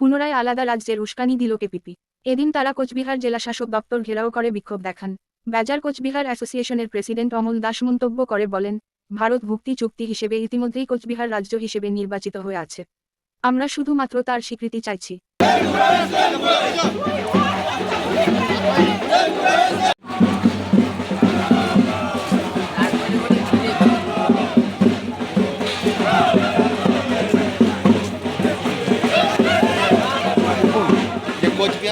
পুনরায় আলাদা রাজ্যের উস্কানি দিল কেপিপি। এদিন তারা কোচবিহার জেলা শাসক দপ্তর ঘেরাও করে বিক্ষোভ দেখান। বেজার কোচবিহার অ্যাসোসিয়েশনের প্রেসিডেন্ট অমল দাস মন্তব্য করে বলেন, ভারত ভুক্তি চুক্তি হিসেবে ইতিমধ্যেই কোচবিহার রাজ্য হিসেবে নির্বাচিত হয়ে আছে। আমরা শুধুমাত্র তার স্বীকৃতি চাইছি।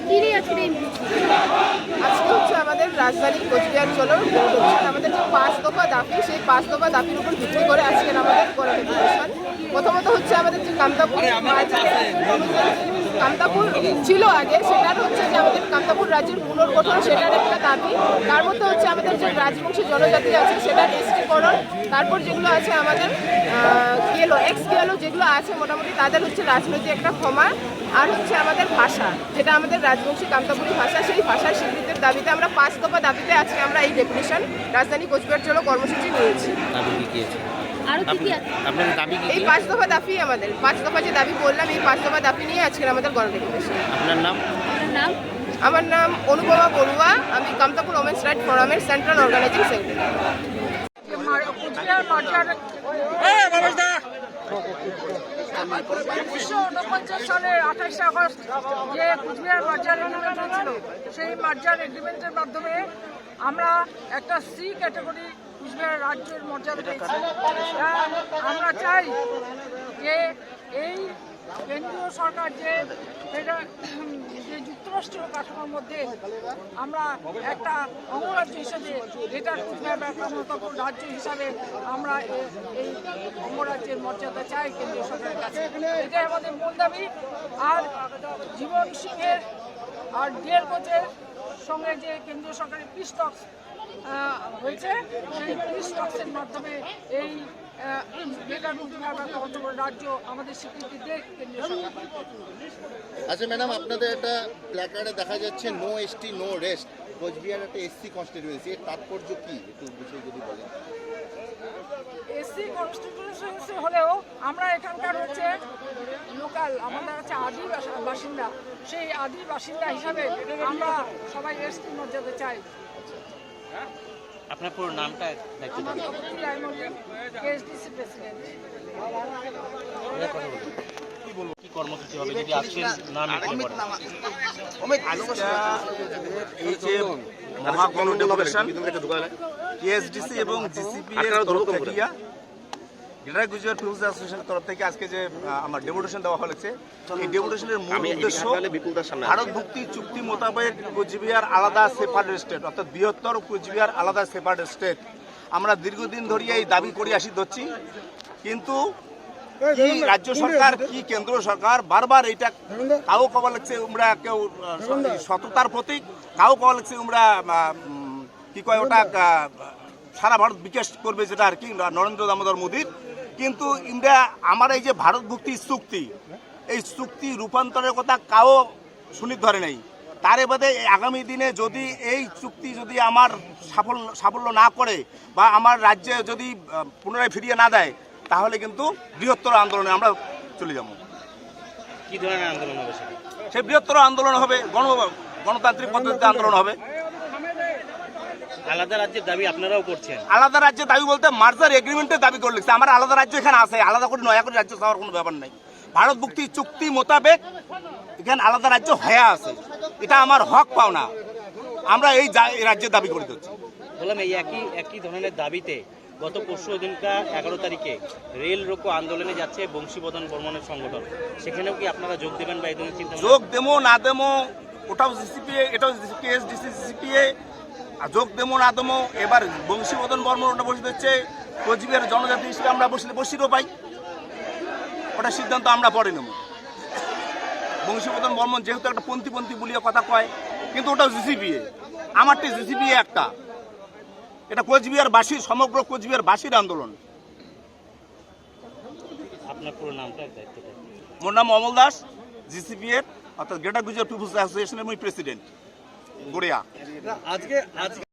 কোচবিহার সাগরিক পরিষ্কার আজকে হচ্ছে আমাদের রাজধানী কোচবিহার চলো। আমাদের যে পাঁচ দফা দাবি সেই পাঁচ দফা দাবির উপর ভিত্তি করে আজকের আমাদের গণরেভলিউশন প্রথমত হচ্ছে আমাদের যে কামতাপুর কামতাপুর ছিল আগে, সেটার হচ্ছে যে আমাদের কামতাপুর রাজ্যের পুনর্গঠন, সেটার একটা দাবি। তার মধ্যে হচ্ছে আমাদের যে রাজবংশী জনজাতি আছে, সেটার এসটিকরণ তারপর যেগুলো আছে আমাদের গেলো এক্স গেলো যেগুলো আছে, মোটামুটি তাদের হচ্ছে রাজনৈতিক একটা ক্ষমা। আর হচ্ছে আমাদের ভাষা, যেটা আমাদের রাজবংশী কামতাপুরি ভাষা, সেই ভাষার স্বীকৃতির দাবিতে আমরা পাঁচ দফা দাবিতে আজকে আমরা এই ডেপুটেশন রাজধানী কোচবিহার চলো কর্মসূচি নিয়েছি। দাবি কি কি আছে? আপনাদের দাবি কি এই পাঁচ দফা দাবি আমাদের। পাঁচ দফা যে দাবি বললাম এই পাঁচ দফা দাবি নিয়ে আজকের আমাদের আপনার নাম? আমার নাম অনুপমা বড়ুয়া। আমি কামতাপুর ওমেন্স রাইট ফোরামের সেন্ট্রাল অর্গানাইজিং সেক্রেটারি উনিশশো উনপঞ্চাশ সালের আঠাশে আগস্ট যে কুচবিহার মার্জার এগ্রিমেন্ট হয়েছিল সেই মার্জার এগ্রিমেন্টের মাধ্যমে আমরা একটা সি ক্যাটাগরি কুচবিহার রাজ্যের মর্যাদা পেয়েছি। তা আমরা চাই যে এই কেন্দ্রীয় সরকার যে যে যুক্তরাষ্ট্র কাঠামোর মধ্যে আমরা একটা অঙ্গরাজ্য হিসেবে যেটা কুচবিহার ব্যাপার রাজ্য হিসাবে আমরা এই অঙ্গরাজ্যের মর্যাদা চাই কেন্দ্রীয় সরকারের কাছে। এটাই আমাদের মূল দাবি। আর জীবন সিংহের আর ডিএল কোচের সঙ্গে যে কেন্দ্রীয় সরকারের পিস টক্স হয়েছে। সেই পিস টক্সের মাধ্যমে এই আচ্ছা ম্যাডাম আপনাদের একটা প্ল্যাকার্ডে দেখা যাচ্ছে no ST no rest Coochbehar একটা এসসি কনস্টিটিউয়েন্সি এর তাৎপর্য কি? একটু বিষয় যদি বলেন। এসসি কনস্টিটিউশন হলেও আমরা এখানকার হচ্ছে লোকাল আমাদের হচ্ছে আদি বাসিন্দা। সেই আদি বাসিন্দা হিসাবে আমরা সবাই এসটি মর্যাদা চাই। আপনার পুরো নামটা দেখতে কি কর্মসূচি হবে যদি আজকের নাম পারেন এই যে মহাগণ ডেপুটেশন কেএসডিসি এবং জিসিপি এর তরফ থেকে গ্রেটার গুজরাট পিপুলস অ্যাসোসিয়েশনের তরফ থেকে আজকে যে আমার ডেপুটেশন দেওয়া হয়েছে এই ডেপুটেশনের মূল উদ্দেশ্য ভারত চুক্তি মোতাবেক কোচবিহার আলাদা সেপারেট স্টেট অর্থাৎ বৃহত্তর কোচবিহার আলাদা সেপারেট স্টেট। আমরা দীর্ঘদিন ধরিয়ে এই দাবি করে আসি ধরছি কিন্তু কি রাজ্য সরকার কি কেন্দ্র সরকার বারবার এটা কাউ কবা লাগছে আমরা কেউ সততার প্রতীক কাউ কবা লাগছে আমরা কি কয় ওটা সারা ভারত বিকাশ করবে যেটা আর কি নরেন্দ্র দামোদর মোদীর। কিন্তু ইন্ডিয়া আমার এই যে ভারত মুক্তি চুক্তি এই চুক্তি রূপান্তরের কথা কাউ শুনি ধরে নেই। তার বাদে আগামী দিনে যদি এই চুক্তি যদি আমার সাফল্য সাফল্য না করে বা আমার রাজ্যে যদি পুনরায় ফিরিয়ে না দেয় তাহলে কিন্তু বৃহত্তর আন্দোলনে আমরা চলে যাব। কি ধরনের আন্দোলন হবে সেই বৃহত্তর আন্দোলন হবে গণ গণতান্ত্রিক পদ্ধতিতে আন্দোলন হবে। আলাদা রাজ্যের দাবি আপনারাও করছেন। আলাদা রাজ্যে দাবি বলতে মার্জার এগ্রিমেন্টের দাবি করে লিখছে আমার আলাদা রাজ্য এখানে আছে আলাদা করে নয়া করে রাজ্য চাওয়ার কোনো ব্যাপার নাই। ভারত মুক্তি চুক্তি মোতাবেক এখানে আলাদা রাজ্য হয়ে আছে। এটা আমার হক পাওনা। আমরা এই রাজ্যের দাবি করে দিচ্ছি। বললাম এই একই একই ধরনের দাবিতে গত পরশু দিনকার এগারো তারিখে রেল রোকো আন্দোলনে যাচ্ছে বংশীবদন বর্মনের সংগঠন। সেখানেও কি আপনারা যোগ দেবেন বা এই ধরনের চিন্তা যোগ দেমো না দেমো ওটাও জিসিপিএ এটাও কেএসডিসি জিসিপিএ যোগ দেমো না দেমো এবার বংশীবদন বর্মন ওটা বসে দিচ্ছে। কোচবিহার জনজাতি হিসেবে আমরা বসলে বসিরও পাই। ওটা সিদ্ধান্ত আমরা পরে নেব। বংশীবদন বর্মন যেহেতু একটা পন্থীপন্থী বলিয়ে কথা কয় কিন্তু ওটা জিসিপিএ আমারটি জিসিপিএ একটা। এটা কোচবিহার বাসীর সমগ্র কোচবিহার বাসীর আন্দোলন। আপনার পুরো নামটা মোর নাম অমল দাস জিসিপিএর অর্থাৎ গ্রেটার গুজরাট পিপুলস অ্যাসোসিয়েশনের মুই প্রেসিডেন্ট। গড়িয়া আজকে আজকে